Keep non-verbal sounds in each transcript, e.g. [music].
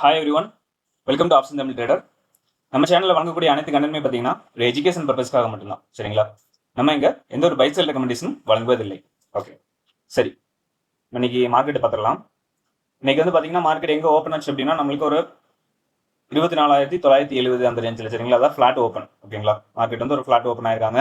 Hi everyone welcome to option Tamil trader நம்ம சேனலில் வழங்கக்கூடிய அனைத்து கண்டனமே பார்த்தீங்கன்னா ஒரு எஜுகேஷன் பர்பஸ்க்காக மட்டும்தான். சரிங்களா? நம்ம இங்கே எந்த ஒரு பைசல் ரெக்கமெண்டேஷன் வழங்குவதில்லை. ஓகே சரி. இன்னைக்கு மார்க்கெட்டை பார்த்துடலாம். இன்னைக்கு வந்து பார்த்தீங்கன்னா மார்க்கெட் எங்கே ஓப்பன் ஆச்சு அப்படின்னா நம்மளுக்கு ஒரு இருபத்தி நாலாயிரத்தி தொள்ளாயிரத்தி எழுபது அந்த ரேஞ்சில் சரிங்களா? அதான் ஃப்ளாட் ஓப்பன் ஓகேங்களா மார்க்கெட் வந்து ஒரு ஃப்ளாட் ஓப்பன் ஆயிருக்காங்க.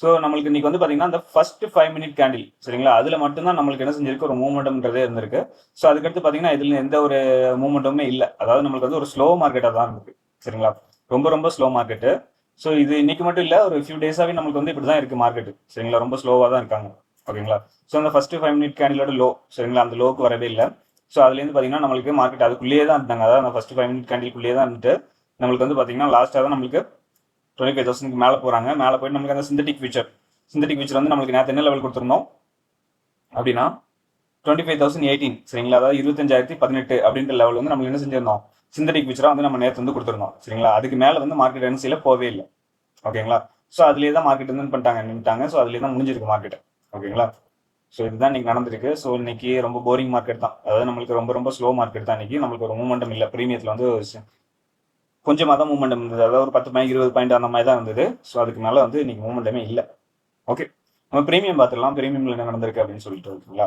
ஸோ நம்மளுக்கு இன்னைக்கு வந்து பார்த்தீங்கன்னா அந்த ஃபர்ஸ்ட் ஃபைவ் மினிட் கேண்டில் சரிங்களா? அதில் மட்டும்தான் நம்மளுக்கு என்ன செஞ்சிருக்கு? ஒரு மூவ்மெண்ட்ன்றதே இருந்திருக்கு. ஸோ அதுக்கடுத்து பார்த்தீங்கன்னா இதில் எந்த ஒரு மூவ்மெண்ட்டுமே இல்லை. அதாவது நம்மளுக்கு வந்து ஒரு ஸ்லோ மார்க்கெட்டாக தான் இருக்குது சரிங்களா? ரொம்ப ரொம்ப ஸ்லோ மார்க்கெட்டு ஸோ இது இன்னைக்கு மட்டும் இல்லை ஒரு ஃபியூ டேஸாகவே நம்மளுக்கு வந்து இப்படி தான் இருக்குது மார்க்கெட்டு சரிங்களா? ரொம்ப ஸ்லோவாக தான் இருக்காங்க ஓகேங்களா? ஸோ அந்த ஃபர்ஸ்ட் ஃபைவ் மினிட் கேண்டிலோட லோ சரிங்களா? அந்த லோக்கு வரவே இல்லை. ஸோ அதுலேருந்து பார்த்தீங்கன்னா நம்மளுக்கு மார்க்கெட் அதுக்குள்ளேயே தான் இருந்தாங்க அதாவது அந்த ஃபர்ஸ்ட் ஃபைவ் மினிட் கேண்டிலுக்குள்ளேயே தான் இருந்துட்டு நம்மளுக்கு வந்து பார்த்தீங்கன்னா லாஸ்ட்டாக தான் நம்மளுக்கு டுவெண்ட்டி ஃபைவ் தௌசண்ட்க்கு மேலே போகிறாங்க மேலே போயிட்டு நம்மளுக்கு அந்த சிந்தட்டிக் ஃபியூச்சர் சிந்தட்டிக் ஃபியூச்சர் வந்து நம்மளுக்கு நேற்று என்ன லெவல் கொடுத்துருந்தோம்? அப்படின்னா டுவெண்ட்டி ஃபைவ் தௌசண்ட் எயிட்டீன் சரிங்களா? அதாவது இருபத்தஞ்சாயிரத்தி பதினெட்டு அப்படின்ற லெவல் வந்து நம்ம என்ன செஞ்சிருந்தோம்? சிந்தட்டிக் ஃபியூச்சராக வந்து நம்ம நேற்று வந்து கொடுத்துருந்தோம். சரிங்களா? அதுக்கு மேலே வந்து மார்க்கெட் என்சியில் போகவே இல்லை. ஓகேங்களா? ஸோ அதுலேயே தான் மார்க்கெட் வந்து பண்ணிட்டாங்க நின்றுட்டாங்க ஸோ அதுலேயே தான் முடிஞ்சிருக்கு மார்க்கெட் ஓகேங்களா? ஸோ இதுதான் இன்னைக்கு நடந்திருக்கு. ஸோ இன்னைக்கு ரொம்ப போரிங் மார்க்கெட் தான். அதாவது நம்மளுக்கு ரொம்ப ரொம்ப ஸ்லோ மார்க்கெட் தான் இன்னைக்கு. நம்மளுக்கு ஒரு மூமெண்டம் இல்லை. ப்ரீமியத்தில் வந்து கொஞ்சம் கொஞ்சமாக தான் மூமெண்டம் இருந்தது. அதாவது ஒரு பத்து பாயிண்ட் இருபது பாயிண்ட் அந்த மாதிரி தான் இருந்தது. ஸோ அதுக்கு மேலே வந்து இன்னைக்கு மூமெண்டமே இல்லை. ஓகே நம்ம ப்ரீமியம் பார்த்துடலாம். ப்ரீமியம்ல என்ன நடந்திருக்கு அப்படின்னு சொல்லிட்டு ஓகேங்களா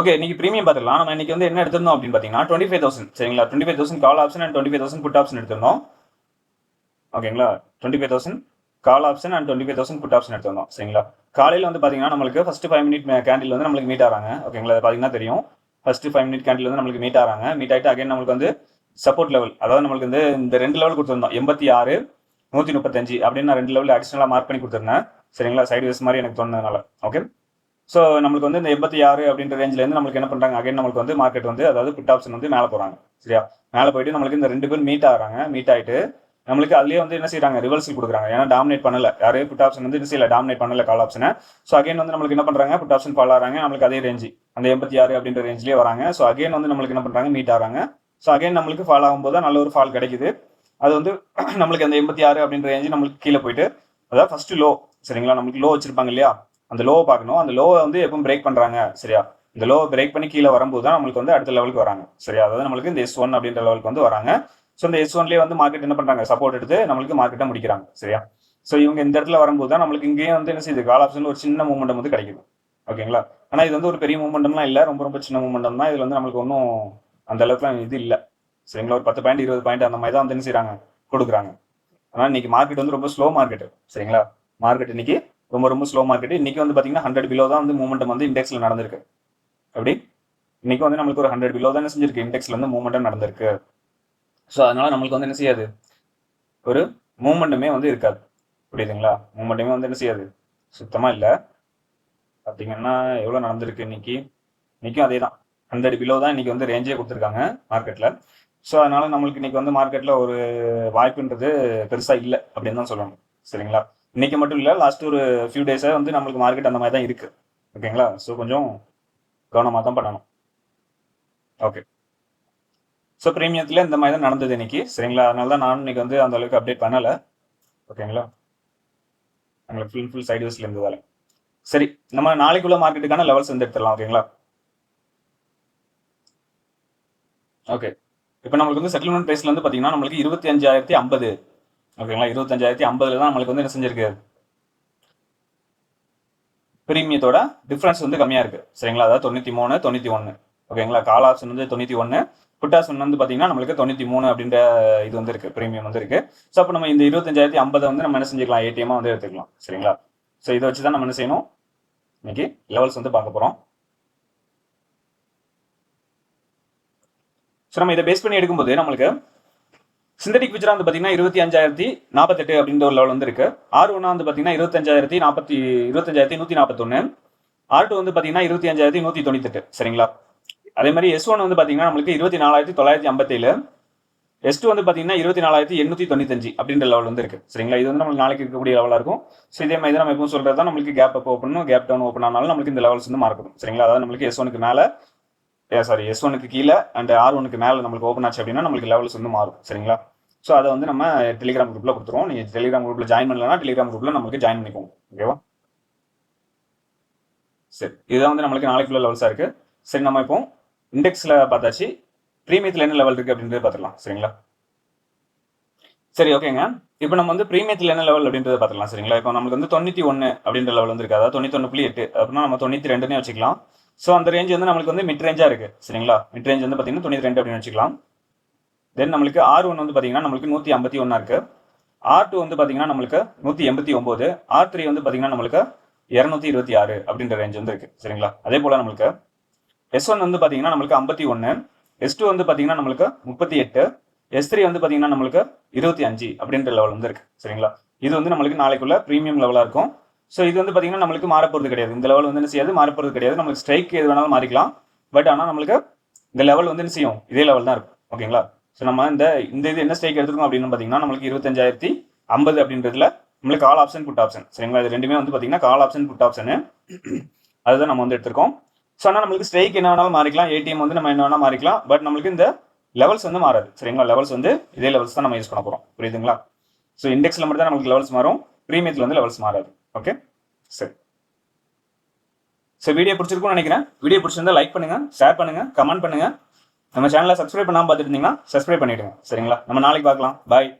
ஓகே இன்னைக்கு ப்ரீமியம் பார்த்துக்கலாம் நம்ம இன்னைக்கு வந்து என்ன எடுத்திருந்தோம் அப்படின்னு பார்த்தீங்கன்னா டுவெண்ட்டி ஃபைவ் தௌசண்ட் சரிங்களா? Twenty five thousand call option and twenty five thousand put option எடுத்திருந்தோம். ஓகேங்களா? Twenty five thousand call option and twenty five thousand put option எடுத்திருந்தோம். சரிங்களா? காலையில் வந்து பார்த்தீங்கன்னா நம்மளுக்கு ஃபர்ஸ்ட் ஃபைவ் மினிட் கேண்டில் வந்து நம்மளுக்கு மீட் ஆகிறாங்க ஓகேங்களா? அது பார்த்தீங்கன்னா தெரியும். ஃபர்ஸ்ட் ஃபைவ் மினிட் கேண்டில் வந்து நம்மளுக்கு மீட் ஆகிறாங்க மீட் ஆகிட்டு அகைன் நம்மளுக்கு வந்து சப்போர்ட் லெவல் அதாவது நம்மளுக்கு வந்து இந்த ரெண்டு லெவல் கொடுத்துருந்தோம். எண்பத்தி ஆறு நூற்றி முப்பத்தஞ்சு அப்படின்னு நான் ரெண்டு லெவலில் அடிஷனலாக மார்க் பண்ணி கொடுத்துருந்தேன். சரிங்களா? சைடு வேஸ் மாதிரி எனக்கு தோணுனதுனால. ஓகே ஸோ நம்மளுக்கு வந்து இந்த எண்பத்தி ஆறு அப்படின்ற ரேஞ்சிலேருந்து நம்மளுக்கு என்ன பண்ணுறாங்க அகைன் நம்மளுக்கு வந்து மார்க்கெட் வந்து அதாவது புட் ஆப்ஷன் வந்து மேலே போகிறாங்க சரியா? மேலே போயிட்டு நம்மளுக்கு இந்த ரெண்டு பேர் மீட் ஆகிறாங்க. மீட் ஆகிட்டு நம்மளுக்கு அதுலேயே வந்து என்ன செய்யறாங்க ரிவர்சல் கொடுக்குறாங்க. ஏன்னா டாமினேட் பண்ணல. யாரே புட் ஆப்ஷன் வந்து என்ன செய்யல? டாமினேட் பண்ணல கால் ஆப்ஷனை ஸோ அகைன் வந்து நம்மளுக்கு என்ன பண்ணுறாங்க புட் ஆப்ஷன் ஃபால் ஆகிறாங்க. நம்மளுக்கு அதே ரேஞ்சு அந்த எண்பத்தி ஆறு அப்படின்ற ரேஞ்சிலே வராங்க. ஸோ அகைன் வந்து நம்மளுக்கு என்ன பண்ணுறாங்க மீட் ஆகிறாங்க. ஸோ அகைன் நம்மளுக்கு ஃபால் ஆகும்போது தான் நல்ல ஒரு ஃபால் கிடைக்குது. அது வந்து [clears throat] நம்மளுக்கு அந்த எண்பத்தி ஆறு அப்படின்ற ரேஞ்சு நம்மளுக்கு கீழே போயிட்டு அதாவது ஃபர்ஸ்ட் லோ சரிங்களா? நம்மளுக்கு லோ வச்சிருப்பாங்க இல்லையா? அந்த லோவை பார்க்கணும். அந்த லோவை வந்து எப்பவும் பிரேக் பண்றாங்க. சரியா? இந்த லோவை பிரேக் பண்ணி கீழே வரும்போது தான் நம்மளுக்கு வந்து அடுத்த லெவலுக்கு வராங்க. சரியா? அதாவது நம்மளுக்கு இந்த எஸ் ஒன் அப்படின்ற லெவலுக்கு வந்து வராங்க. ஸோ இந்த எஸ் ஒன்லேயே வந்து மார்க்கெட் என்ன பண்றாங்க? சப்போர்ட் எடுத்து நம்மளுக்கு மார்க்கெட்டை முடிக்கிறாங்க. சரியா? ஸோ இவங்க இந்த இடத்துல வரும்போது தான் நம்மளுக்கு இங்கேயும் வந்து என்ன செய்யுது? கால் ஆப்ஷன்ல ஒரு சின்ன மூமெண்டம் வந்து கிடைக்குது. ஓகேங்களா ஆனால் இது வந்து ஒரு பெரிய மூமெண்டம்லாம் இல்லை. ரொம்ப ரொம்ப சின்ன மூமெண்டம் தான். இதுல வந்து நம்மளுக்கு ஒன்றும் அந்த அளவுக்குலாம் இது இல்லை. சரிங்களா? ஒரு பத்து பாயிண்ட் இருபது பாயிண்ட் அந்த மாதிரி தான் வந்து என்ன செய்யறாங்க கொடுக்குறாங்க. ஆனால் இன்னைக்கு மார்க்கெட் வந்து ரொம்ப ஸ்லோ மார்க்கெட் சரிங்களா? மார்க்கெட் இன்னைக்கு ரொம்ப ரொம்ப ஸ்லோ மார்க்கெட் இன்னைக்கு வந்து பாத்தீங்கன்னா ஹண்ட்ரட் பிலோ தான் வந்து மூமெண்டம் வந்து இண்டெக்ஸில் நடந்திருக்கு. அப்படி? இன்னைக்கு வந்து நம்மளுக்கு ஒரு ஹண்ட்ரட் பிலோ தான் என்ன செஞ்சிருக்கு? இண்டெக்ஸ்ல வந்து மூமெண்டம் நடந்திருக்கு. ஸோ அதனால நம்மளுக்கு வந்து என்ன செய்யாது? ஒரு மூமெண்ட்டுமே வந்து இருக்காது. புரியுதுங்களா? மூமெண்ட்டுமே வந்து என்ன செய்யாது? சுத்தமாக இல்லை. பார்த்தீங்கன்னா எவ்வளோ நடந்திருக்கு இன்னைக்கு? இன்றைக்கும் அதே தான் ஹண்ட்ரட் பிலோ தான் இன்றைக்கி வந்து ரேஞ்சே கொடுத்துருக்காங்க மார்க்கெட்டில் ஸோ அதனால நம்மளுக்கு இன்னைக்கு வந்து மார்க்கெட்டில் ஒரு வாய்ப்புன்றது பெருசாக இல்லை அப்படின்னு தான் சொல்லணும். சரிங்களா? இன்னைக்கு மட்டும் இல்லை லாஸ்ட் ஒரு ஃபியூ டேஸாக வந்து நம்மளுக்கு மார்க்கெட் அந்த மாதிரி தான் இருக்குது ஓகேங்களா ஸோ கொஞ்சம் கவனமாக தான் பண்ணணும். ஓகே ஸோ ப்ரீமியத்தில் இந்த மாதிரி தான் நடந்தது இன்னைக்கு. சரிங்களா? அதனால தான் நானும் இன்னைக்கு வந்து அந்த அளவுக்கு அப்டேட் பண்ணலை. ஓகேங்களா நம்மளுக்கு ஃபுல் ஃபுல் சைட் வேஸ்ல இருந்ததால. சரி நம்ம நாளைக்குள்ள மார்க்கெட்டுக்கான லெவல்ஸ் வந்து எடுத்துடலாம் ஓகேங்களா ஓகே இப்போ நம்மளுக்கு வந்து செட்டில்மெண்ட் பிரைஸ்ல வந்து பார்த்தீங்கன்னா நம்மளுக்கு இருபத்தி அஞ்சாயிரத்தி ஐம்பது ஓகேங்களா இருபத்தஞ்சாயிரத்தி ஐம்பதுல தான் நம்மளுக்கு வந்து என்ன செஞ்சிருக்கு? பிரீமியத்தோட டிஃப்ரென்ஸ் வந்து கம்மியாக இருக்குது சரிங்களா? அதாவது தொண்ணூற்றி மூணு தொண்ணூற்றி ஒன்று ஓகேங்களா கால் ஆப்ஷன் வந்து தொண்ணூத்தி ஒன்னு புட் ஆப்ஷன் வந்து பாத்தீங்கன்னா நம்மளுக்கு தொண்ணூத்தி மூணு அப்படின்ற இது வந்து இருக்கு பிரீமியம் வந்து இருக்கு. ஸோ அப்போ நம்ம இந்த இருபத்தஞ்சாயிரத்தி ஐம்பதை வந்து நம்ம என்ன செஞ்சுக்கலாம்? ஏடிஎம் வந்து எடுத்துக்கலாம் சரிங்களா? ஸோ இதை வச்சு தான் நம்ம என்ன செய்யணும்? இன்னைக்கு லெவல்ஸ் வந்து பார்க்க போறோம். ஸோ நம்ம இதை பேஸ் பண்ணி எடுக்கும்போது நம்மளுக்கு சிந்தடிக் விஜரா வந்து பார்த்தீங்கன்னா இருபத்தி அஞ்சாயிரத்தி நாற்பத்தெட்டு அப்படின்ற ஒரு லெவல் வந்து இருக்கு. ஆர் ஒன்னா வந்து பார்த்தீங்கன்னா இருபத்தஞ்சாயிரத்தி நாற்பத்தி இருபத்தஞ்சாயிரத்தி நூற்றி நாற்பத்தொன்று ஆர் டூ வந்து பார்த்தீங்கன்னா இருபத்தி அஞ்சாயிரத்தி நூற்றி தொண்ணூத்தெட்டு சரிங்களா? அதே மாதிரி எஸ் ஒன் வந்து பார்த்தீங்கன்னா நம்மளுக்கு இருபத்தி நாலாயிரத்தி தொள்ளாயிரத்தி ஐம்பத்தேழு எஸ் டூ வந்து பார்த்தீங்கன்னா இருபத்தி நாலாயிரத்தி எண்ணூற்றி தொண்ணூத்தஞ்சு அப்படின்ற லெவல் வந்து இருக்கு. சரிங்களா? இது வந்து நம்மளுக்கு நாளைக்கு இருக்கக்கூடிய லெவலாக இருக்கும். ஸோ இதே மாதிரி தான் நம்ம எப்பவும் சொல்கிறது தான் நம்மளுக்கு gap up open gap down open ஆனாலும் நம்மளுக்கு இந்த லெவல்ஸ் வந்து மார்க்கணும் சரிங்களா? அதாவது நம்மளுக்கு எஸ் ஒனுக்கு மேலே சாரி எஸ் ஒனுக்கு கீழே அண்ட் ஆர் ஒனுக்கு மேலே நம்மளுக்கு ஓப்பன் ஆச்சு அப்படின்னா நம்மளுக்கு லெவல்ஸ் வந்து மாறும். சரிங்களா? ஸோ அதை வந்து நம்ம டெலிகிராம் குரூப்பில் கொடுத்துருவோம். நீங்கள் டெலிகிராம் குரூப்பில் ஜாயின் பண்ணலன்னா டெலிகிராம் குரூப்ல நம்மளுக்கு ஜாயின் பண்ணிக்கோங்க. ஓகேவா சரி. இதுதான் வந்து நம்மளுக்கு நாளைக்குள்ள லெவல்ஸாக இருக்குது சரி நம்ம இப்போ இண்டெக்ஸில் பார்த்தாச்சு. ப்ரீமியத்தில் என்ன லெவல் இருக்குது அப்படின்றத பார்த்துக்கலாம் சரிங்களா? சரி ஓகேங்க இப்போ நம்ம வந்து ப்ரீமியத்தில் என்ன லெவல் அப்படின்றத பார்த்துக்கலாம் சரிங்களா? இப்போ நமக்கு வந்து தொண்ணூற்றி ஒன்று அப்படின்ற லெவல் வந்து இருக்கு அதாவது தொண்ணூத்தொன்று புள்ளி எட்டு. அப்படின்னா நம்ம தொண்ணூற்றி ரெண்டுனே வச்சுக்கலாம். ஸோ அந்த ரேஞ்ச் வந்து நம்மளுக்கு வந்து மிட் ரேஞ்சாக இருக்குது சரிங்களா? மிட் ரேஞ்ச் வந்து பார்த்தீங்கன்னா தொண்ணூற்றி ரெண்டு அப்படின்னு வச்சுக்கலாம். தென் நம்மளுக்கு ஆர் ஒன் வந்து பார்த்தீங்கன்னா நம்மளுக்கு நூற்றி ஐம்பத்தி ஒன்றா இருக்குது ஆர் டூ வந்து பார்த்தீங்கன்னா நம்மளுக்கு நூற்றி எண்பத்தி ஒம்பது. ஆர் த்ரீ வந்து பார்த்தீங்கன்னா நம்மளுக்கு இரநூத்தி இருபத்தி ஆறு அப்படின்ற ரேஞ்ச் வந்து இருக்குது சரிங்களா? அதே போல் நம்மளுக்கு எஸ் ஒன் வந்து பார்த்தீங்கன்னா நம்மளுக்கு ஐம்பத்தி ஒன்று எஸ் டூ வந்து பார்த்தீங்கன்னா நம்மளுக்கு முப்பத்தி எட்டு எஸ் த்ரீ வந்து பார்த்தீங்கன்னா நம்மளுக்கு இருபத்தி அஞ்சு அப்படின்ற லெவல் வந்து இருக்கு. சரிங்களா? இது வந்து நம்மளுக்கு நாளைக்குள்ள ப்ரீமியம் லெவலாக இருக்கும். ஸோ இது வந்து பார்த்தீங்கன்னா நம்மளுக்கு மாறப்போகிறது கிடையாது. இந்த லெவல் வந்து என்ன செய்யாது? மாறப்போகிறது கிடையாது. நம்மளுக்கு ஸ்ட்ரைக் எது வேணாலும் மாறிக்கலாம். பட் ஆனால் நம்மளுக்கு இந்த லெவல் வந்து என்ன செய்யும்? இதே லெவல் தான் இருக்கும். ஓகேங்களா? ஸோ நம்ம இந்த இந்த இது என்ன ஸ்ட்ரைக் எடுத்துருக்கோம் அப்படின்னு பார்த்தீங்கன்னா நம்மளுக்கு இருபத்தஞ்சாயிரத்தி ஐம்பது அப்படின்றதுல நம்மளுக்கு கால் ஆப்ஷன் புட் ஆப்ஷன் சரிங்களா? இது ரெண்டுமே வந்து பார்த்தீங்கன்னா கால் ஆப்ஷன் புட் ஆப்ஷனு அதுதான் நம்ம வந்து எடுத்திருக்கோம். ஸோ ஆனால் நம்மளுக்கு ஸ்ட்ரைக் என்ன வேணாலும் மாறிக்கலாம் ஏடிஎம் வந்து நம்ம என்ன வேணாலும் மாறிக்கலாம் பட் நம்மளுக்கு இந்த லெவல்ஸ் வந்து மாறாது. சரிங்களா? லெவல்ஸ் வந்து இதே லெவல்ஸ் தான் நம்ம யூஸ் பண்ண போகிறோம் புரியுதுங்களா? ஸோ இண்டெக்ஸில் மட்டும் தான் நம்மளுக்கு லெவல்ஸ் மாறும். ப்ரீமியத்தில் வந்து லெவல்ஸ் மாறாது. ஓகே சரி. ஸோ வீடியோ பிடிச்சிருக்கும்னு நினைக்கிறேன். வீடியோ பிடிச்சிருந்தா லைக் பண்ணுங்க ஷேர் பண்ணுங்க கமெண்ட் பண்ணுங்க. நம்ம சேனலை சப்ஸ்கிரைப் பண்ணாமல் பார்த்துட்டு இருந்தீங்கன்னா சப்ஸ்கிரைப் பண்ணிவிடுங்க சரிங்களா? நம்ம நாளைக்கு பார்க்கலாம். பாய்